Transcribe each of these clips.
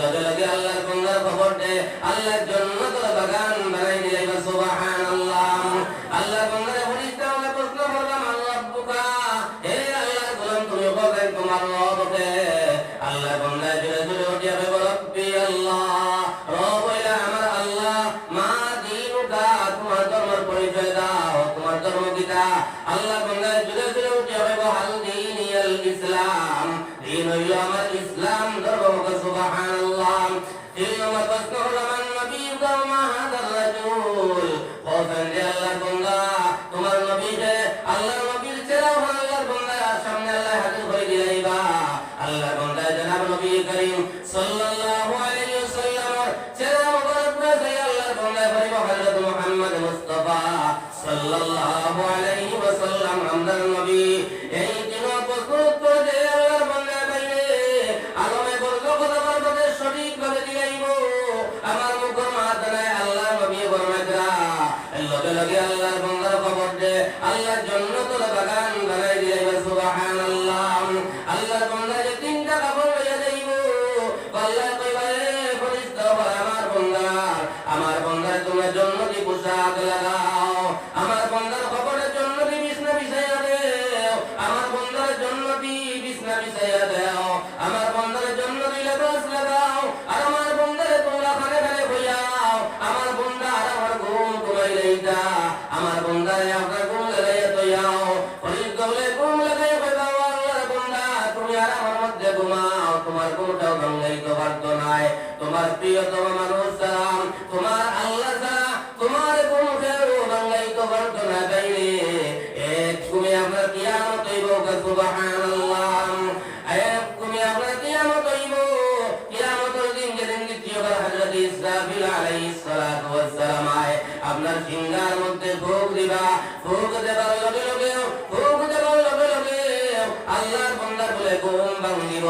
লগে লগে আল্লাহর খবর দে। আল্লাহর জন্য তো বাগান বানাই আমরা প্রশ্ন করলাম, আল্লাহ হে গোলাম তুমি তোমার উঠিয়া আল্লাহ, রব হইলা আমার আল্লাহ, মা দিনুকা, তোমার ধর্মের পরিচয় দাও, তোমার ধর্ম কিতা আল্লাহ বন্দা জোরে জোরে উঠিয়া বলে হাল ইসলাম। দিন হইল আমার ইসলাম ধর্ম সুবহানাল্লাহ তিন নম্বর প্রশ্ন হলো আমার নবী মা হাদার রাজুল বলতেন যে আল্লাহর বান্দা তোমার নবীকে আল্লাহর নবীর চেহারা আল্লাহর বান্দার সামনে আল্লাহ হাজির করে দিলাইবা আল্লাহর বান্দা জনাব নবী করিম সাল্লাল্লাহু আলাইহি ওয়াসাল্লাম চেহারা মুবারক করে আল্লাহর বান্দা পরিব হযরত মুহাম্মদ মুস্তাফা সাল্লাল্লাহু আলাইহি ওয়াসাল্লাম আমদার নবী এই তুমি আর আমার মধ্যে ঘুমাও তোমার ঘুমটাও ভাঙ্গাইতে পারতো নাই তোমার প্রিয়তম মানুষ সালাম তোমার আল্লাহ তোমার ঘুম খেয়েও ভাঙ্গাইতে পারতো না তাইলে তুমি আপনার কিয়ামত হইব সুবহানাল্লাহ। আপনার কিয়ামত দিন যেদিন দ্বিতীয়বার হযরত আপনার সিংহার মধ্যে ভোগ দিবা বলে ঘুম ভাঙ্গিব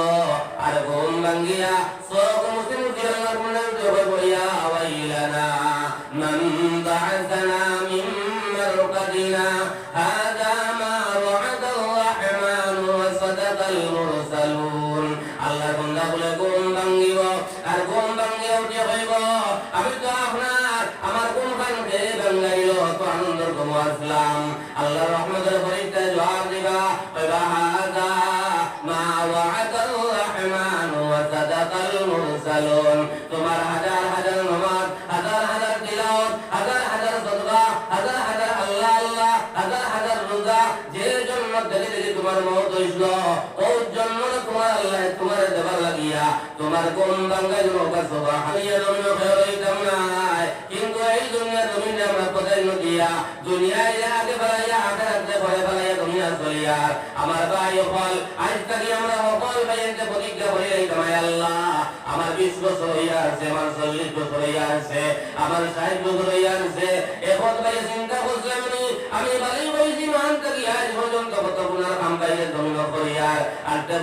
আর ঘুম ভাঙ্গিয়া সব মুসলিম আল্লাহর বান্দা জবে বলিয়া ওয়াইলানা মান বা'াথনা মিন মারকাদিনা হাদা মা ওয়া'াদা আর-রাহমান ওয়া সাদাকাল মুরসালুন আল্লাহর বান্দা বলে ঘুম ভাঙ্গিব আর ঘুম তোমার আমার বিশ বছর হইয়া আছে আমার চল্লিশ বছর হইয়া আছে আমার ষাট বছর হইয়া আছে এখন ভাই চিন্তা করছিলাম আমি বালি বইছি, মান থেকে আজ পর্যন্ত কত গুণার কাম বাইরে জমিন আড্ডা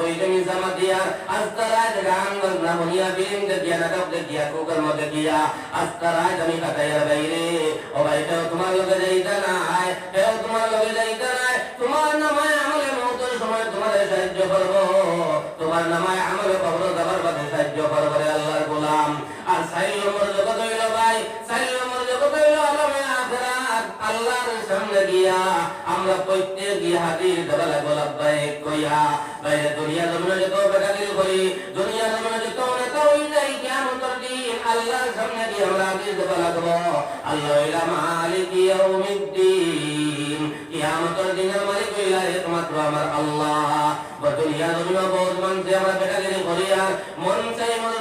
দেখিয়া দেখিয়া কুকার মধ্যে দিয়া আস্তা আমি কাটাইয়ার বাইরে। ও ভাই তোমার যাইতা নাই এও তোমার লগে যাইতা তোমার নামায় আমলে মৌতের সময় সাহায্য করব। তোমার নামায় হাজির দেওয়া লাগবো লাভবাহিক কইয়া বাইরে দুনিয়া জমিনে যত বেকারিল করি দুনিয়া জমিনে যত নেতা হই যাই কিয়ামতের দিন আল্লাহর সামনে গিয়ে আমরা দেওয়া লাগবো। আল্লাহ ইলা মালিক ইয়াউমিদ্দিন। কিয়ামতের দিনের মালিক হইলা একমাত্র আমার আল্লাহ। বা দুনিয়া জমিনে বহুত মানুষ আমরা বেকারিল করি আর মন চাই মন